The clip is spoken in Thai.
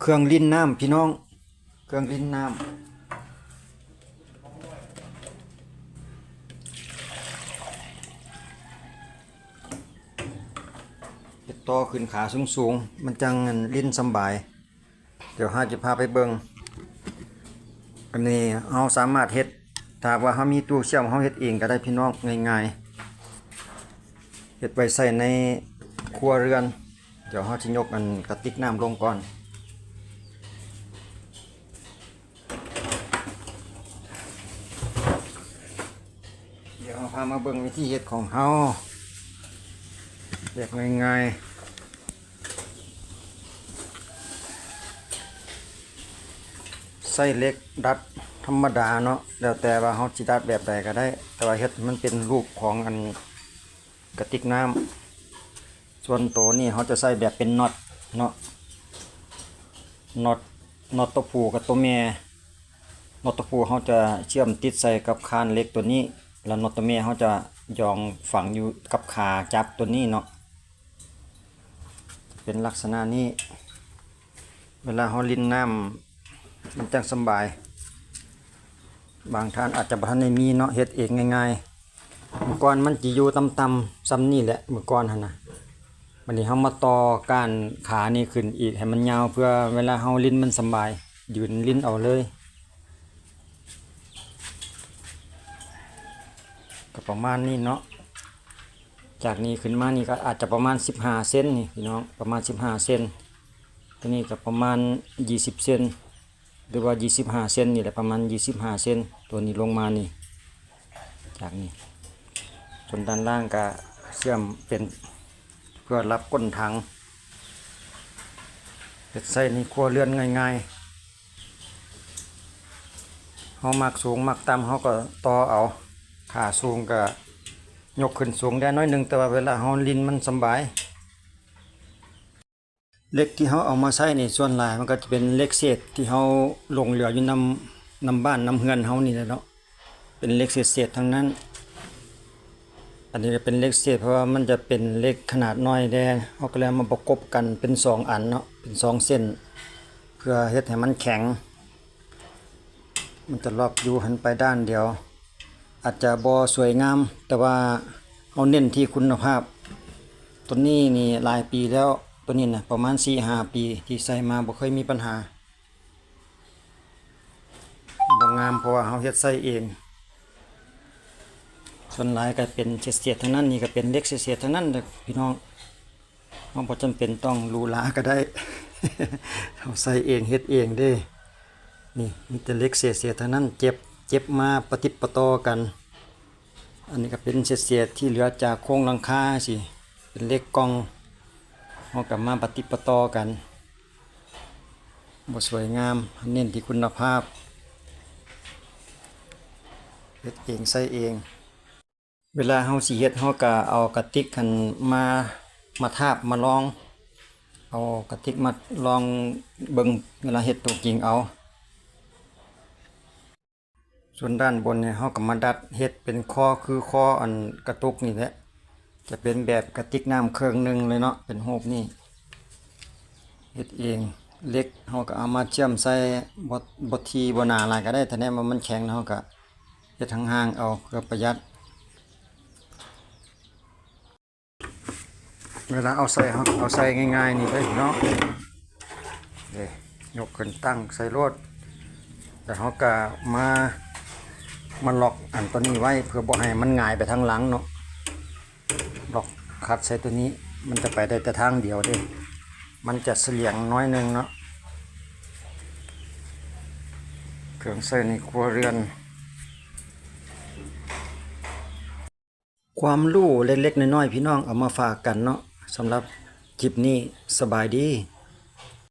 เครื่องลิ้นน้ำพี่น้อง เครื่องลิ้นน้ำเฮ็ดต่อขึ้นขาสูงสูงมันจังอันลิ้นสบาย เดี๋ยวหาจะพาไปเบิงอันนี้เราสามารถเฮ็ดถ้าว่าเรามีตู้เชื่อมเราเฮ็ดเองก็ได้พี่น้องง่ายๆเฮ็ดไว้ใส่ในครัวเรือน เดี๋ยวเราจะยกอันกระติกน้ำลงก่อน เดี๋ยวเรา พามาเบิ่งวิธีเฮ็ดของเฮาเรียกง่ายๆใส่เล็กดัดธรรมดาเนาะแล้วแต่ว่าเฮาสิดัดแบบใดก็ได้ แต่ว่าเฮ็ดมันเป็นรูปของอันกระติกน้ำส่วนโตวนี่เขาจะใส่แบบเป็นน็อตเนาะน็อตน็อตตัวผู้กับตัวแม่น็อตตะปูเขาจะเชื่อมติดใส่กับคานเล็กตัวนี้ แล้วน็อตตัวเมียเขาจะยองฝังอยู่กับขาจับตัวนี้เนาะเป็นลักษณะนี้ เวลาเขาลิ้นน้ำมันจังสบาย บางท่านอาจจะบ่ทันได้มีเนาะเฮ็ดเองง่ายๆเมื่อก่อนมันจะอยู่ต่ำๆซ้ำนี่แหละเมื่อก่อนหั่นนะวันนี้เฮามาต่อกานขานี่ขึ้นอีกให้มันยาวเพื่อเวลาเฮาลิ้นมันสบาย ยืนลิ้นเอาเลย ก็ประมาณนี้เนาะจากนี้ขึ้นมานี่ก็อาจจะประมาณ 15 เซนนี่พี่น้องประมาณ 15 เซนตัวนี้ก็ประมาณ 20 เซนหรือว่า 25 เซนนี่แหละประมาณ 25 เซนตัวนี้ลงมานี่จากนี้ส่วนด้านล่างก็เชื่อมเป็นเพื่อรับก้นถังเฮ็ดใส่ในครัวเรือนง่ายๆเฮามักสูงมักต่ำเฮาก็ต่อเอา ขาสูงก็ยกขึ้นสูงได้น้อยหนึ่งแต่ว่าเวลาเฮาลินมันสบายเล็กที่เฮาเอามาใช้นี่ส่วนหลายมันก็จะเป็นเล็กเศษที่เฮาหลงเหลืออยู่นำนำบ้านนำเฮือนเฮานี่แหละเนาะเป็นเล็กเศษๆทั้งนั้น อันนี้ก็เป็นเล็กเศษเพราะว่ามันจะเป็นเล็กขนาดน้อยแดงเฮาก็เลยมาประกบกันเป็นสองอันเนาะเป็นสองเส้น เพื่อเฮ็ดให้มันแข็ง มันจะรอบอยู่หันไปด้านเดียว อาจจะบอสวยงาม แต่ว่าเอาเน้นที่คุณภาพ ตัวนี้นี่หลายปีแล้วตัวนี้นะประมาณ4 5ปีที่ใส่มาบ่เคยมีปัญหาบ่งามเพราะว่าเฮาเฮ็ดใส่เอง ส่วนหลายก็เป็นเศษๆทั้งนั้นนี่ก็เป็นเล็กเศษๆทั้งนั้นเด้อพี่น้องเฮาบ่จำเป็นต้องรูหราก็ได้เฮาใส่เองเฮ็ดเองเด้นี่มีแต่เล็กเศษๆเท่านั้นเจ็บ เจ็บมาปฏิปตอกัน อันนี้ก็เป็นเศษที่เหลือจากโครงลังคาสิเป็นเล็กกองเอากลับมาปฏิปตอกันบสวยงามเน้นที่คุณภาพเฮ็ดเองใส่เอง เวลาเฮาสิเฮ็ดเฮาก็เอากระติกคันมามาทาบมาลอง เอากระติกมาลองเบิ่งเวลาเฮ็ดตัวจริงเอา ส่วนด้านบนเนี่ยเขาก็มาดัดเฮ็ดเป็นคอคือคออันกระตุกนี่แหละจะเป็นแบบกระติกน้ำเครื่องหนึ่งเลยเนาะเป็นรูปนี่เฮ็ดเองเล็กเขาก็เอามาเชื่อมใส่บดบดทีบนาอะไรก็ได้แต่แน่มันมันแข็งเขาก็เฮ็ดห่างๆเอาเพื่อประหยัด เวลาเอาใส่เขาเอาใส่ง่ายๆนี่เลยเนาะเด้ยกขึ้นตั้งใส่รถแล้วเขาก็มา มันล็อกอันตัวนี้ไว้เพื่อบ่ให้มันหงายไปทางหลังเนาะล็อกคัดใส่ตัวนี้มันจะไปได้แต่ทางเดียวเด้มันจะเสียงน้อยหนึงเนาะเครื่องใส่ในครัวเรือน ความรู้เล็กๆน้อยๆพี่น้องเอามาฝากกันเนาะสำหรับคลิปนี้สบายดี